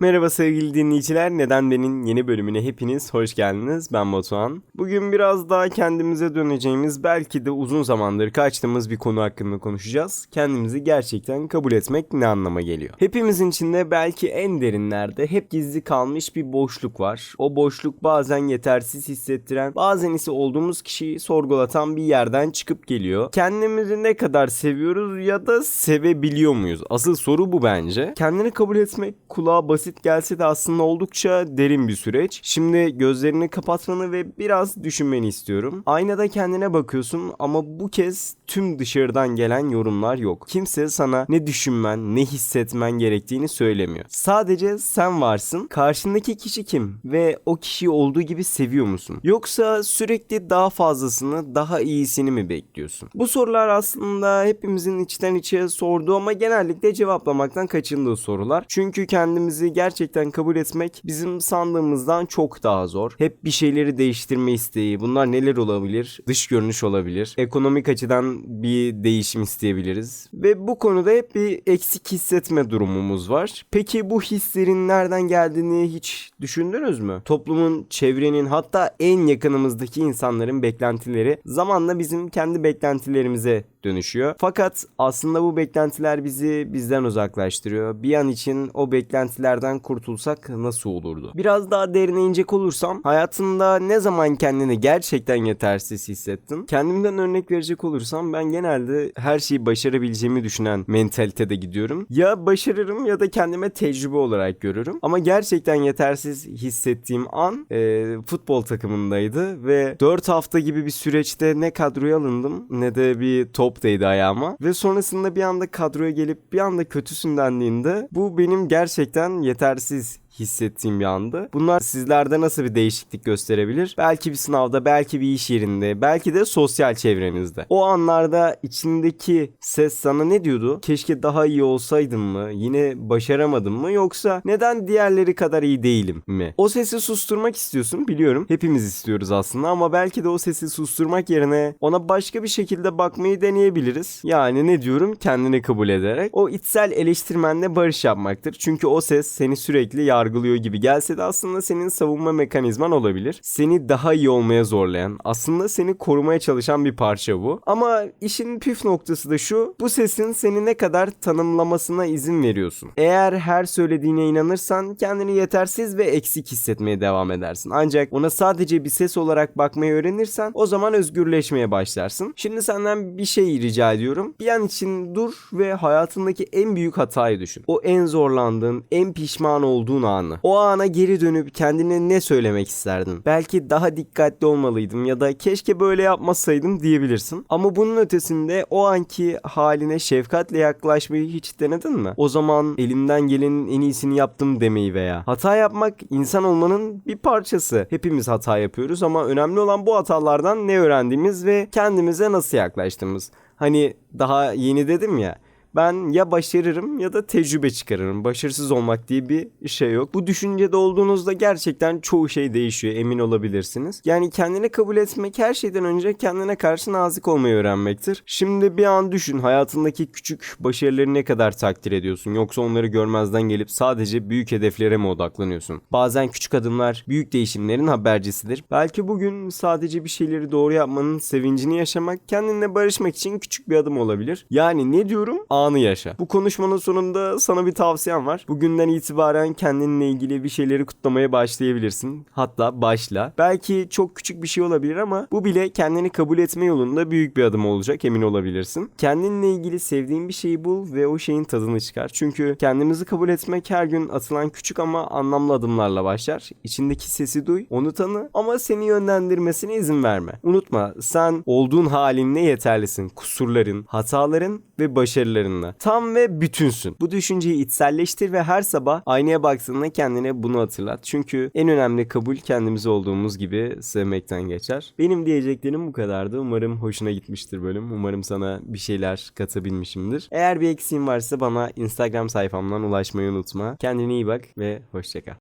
Merhaba sevgili dinleyiciler. Neden Ben'in yeni bölümüne hepiniz hoş geldiniz. Ben Batuhan. Bugün biraz daha kendimize döneceğimiz belki de uzun zamandır kaçtığımız bir konu hakkında konuşacağız. Kendimizi gerçekten kabul etmek ne anlama geliyor? Hepimizin içinde belki en derinlerde hep gizli kalmış bir boşluk var. O boşluk bazen yetersiz hissettiren, bazen ise olduğumuz kişiyi sorgulatan bir yerden çıkıp geliyor. Kendimizi ne kadar seviyoruz ya da sevebiliyor muyuz? Asıl soru bu bence. Kendini kabul etmek kulağa basit gelse de aslında oldukça derin bir süreç. Şimdi gözlerini kapatmanı ve biraz düşünmeni istiyorum. Aynada kendine bakıyorsun ama bu kez tüm dışarıdan gelen yorumlar yok. Kimse sana ne düşünmen, ne hissetmen gerektiğini söylemiyor. Sadece sen varsın. Karşındaki kişi kim ve o kişiyi olduğu gibi seviyor musun? Yoksa sürekli daha fazlasını, daha iyisini mi bekliyorsun? Bu sorular aslında hepimizin içten içe sorduğu ama genellikle cevaplamaktan kaçındığı sorular. Çünkü kendimizi gerçekten kabul etmek bizim sandığımızdan çok daha zor. Hep bir şeyleri değiştirme isteği. Bunlar neler olabilir? Dış görünüş olabilir. Ekonomik açıdan bir değişim isteyebiliriz. Ve bu konuda hep bir eksik hissetme durumumuz var. Peki bu hislerin nereden geldiğini hiç düşündünüz mü? Toplumun, çevrenin hatta en yakınımızdaki insanların beklentileri zamanla bizim kendi beklentilerimize dönüşüyor. Fakat aslında bu beklentiler bizi bizden uzaklaştırıyor. Bir an için o beklentilerden kurtulsak nasıl olurdu? Biraz daha derine inecek olursam hayatında ne zaman kendini gerçekten yetersiz hissettin? Kendimden örnek verecek olursam ben genelde her şeyi başarabileceğimi düşünen mentalitede gidiyorum. Ya başarırım ya da kendime tecrübe olarak görürüm. Ama gerçekten yetersiz hissettiğim an e, futbol takımındaydı ve 4 hafta gibi bir süreçte ne kadroya alındım ne de bir top değdi ayağıma. Ve sonrasında bir anda kadroya gelip bir anda kötüsün dendiğinde bu benim gerçekten yetersiz yetersiz hissettiğim bir andı. Bunlar sizlerde nasıl bir değişiklik gösterebilir? Belki bir sınavda, belki bir iş yerinde, belki de sosyal çevrenizde. O anlarda içindeki ses sana ne diyordu? Keşke daha iyi olsaydım mı? Yine başaramadım mı? Yoksa neden diğerleri kadar iyi değilim mi? O sesi susturmak istiyorsun biliyorum. Hepimiz istiyoruz aslında ama belki de o sesi susturmak yerine ona başka bir şekilde bakmayı deneyebiliriz. Yani ne diyorum? Kendini kabul ederek. O içsel eleştirmenle barış yapmaktır. Çünkü o ses seni sürekli yargılıyor yargılıyor gibi gelse de aslında senin savunma mekanizman olabilir. Seni daha iyi olmaya zorlayan, aslında seni korumaya çalışan bir parça bu. Ama işin püf noktası da şu, bu sesin seni ne kadar tanımlamasına izin veriyorsun. Eğer her söylediğine inanırsan kendini yetersiz ve eksik hissetmeye devam edersin. Ancak ona sadece bir ses olarak bakmayı öğrenirsen o zaman özgürleşmeye başlarsın. Şimdi senden bir şey rica ediyorum. Bir an için dur ve hayatındaki en büyük hatayı düşün. O en zorlandığın, en pişman olduğun an anı. O ana geri dönüp kendine ne söylemek isterdin? Belki daha dikkatli olmalıydım ya da keşke böyle yapmasaydım diyebilirsin. Ama bunun ötesinde o anki haline şefkatle yaklaşmayı hiç denedin mi? O zaman elimden gelenin en iyisini yaptım demeyi veya hata yapmak insan olmanın bir parçası. Hepimiz hata yapıyoruz ama önemli olan bu hatalardan ne öğrendiğimiz ve kendimize nasıl yaklaştığımız. Hani daha yeni dedim ya ben ya başarırım ya da tecrübe çıkarırım. Başarısız olmak diye bir şey yok. Bu düşüncede olduğunuzda gerçekten çoğu şey değişiyor emin olabilirsiniz. Yani kendini kabul etmek her şeyden önce kendine karşı nazik olmayı öğrenmektir. Şimdi bir an düşün hayatındaki küçük başarıları ne kadar takdir ediyorsun yoksa onları görmezden gelip sadece büyük hedeflere mi odaklanıyorsun? Bazen küçük adımlar büyük değişimlerin habercisidir. Belki bugün sadece bir şeyleri doğru yapmanın sevincini yaşamak kendinle barışmak için küçük bir adım olabilir. Yani ne diyorum? Anı yaşa. Bu konuşmanın sonunda sana bir tavsiyem var. Bugünden itibaren kendinle ilgili bir şeyleri kutlamaya başlayabilirsin. Hatta başla. Belki çok küçük bir şey olabilir ama bu bile kendini kabul etme yolunda büyük bir adım olacak emin olabilirsin. Kendinle ilgili sevdiğin bir şeyi bul ve o şeyin tadını çıkar. Çünkü kendimizi kabul etmek her gün atılan küçük ama anlamlı adımlarla başlar. İçindeki sesi duy, onu tanı ama seni yönlendirmesine izin verme. Unutma sen olduğun halinle yeterlisin. Kusurların, hataların ve başarılarınla. Tam ve bütünsün. Bu düşünceyi içselleştir ve her sabah aynaya baktığında kendine bunu hatırlat. Çünkü en önemli kabul kendimiz olduğumuz gibi sevmekten geçer. Benim diyeceklerim bu kadardı. Umarım hoşuna gitmiştir bölüm. Umarım sana bir şeyler katabilmişimdir. Eğer bir eksiğin varsa bana Instagram sayfamdan ulaşmayı unutma. Kendine iyi bak ve hoşçakal.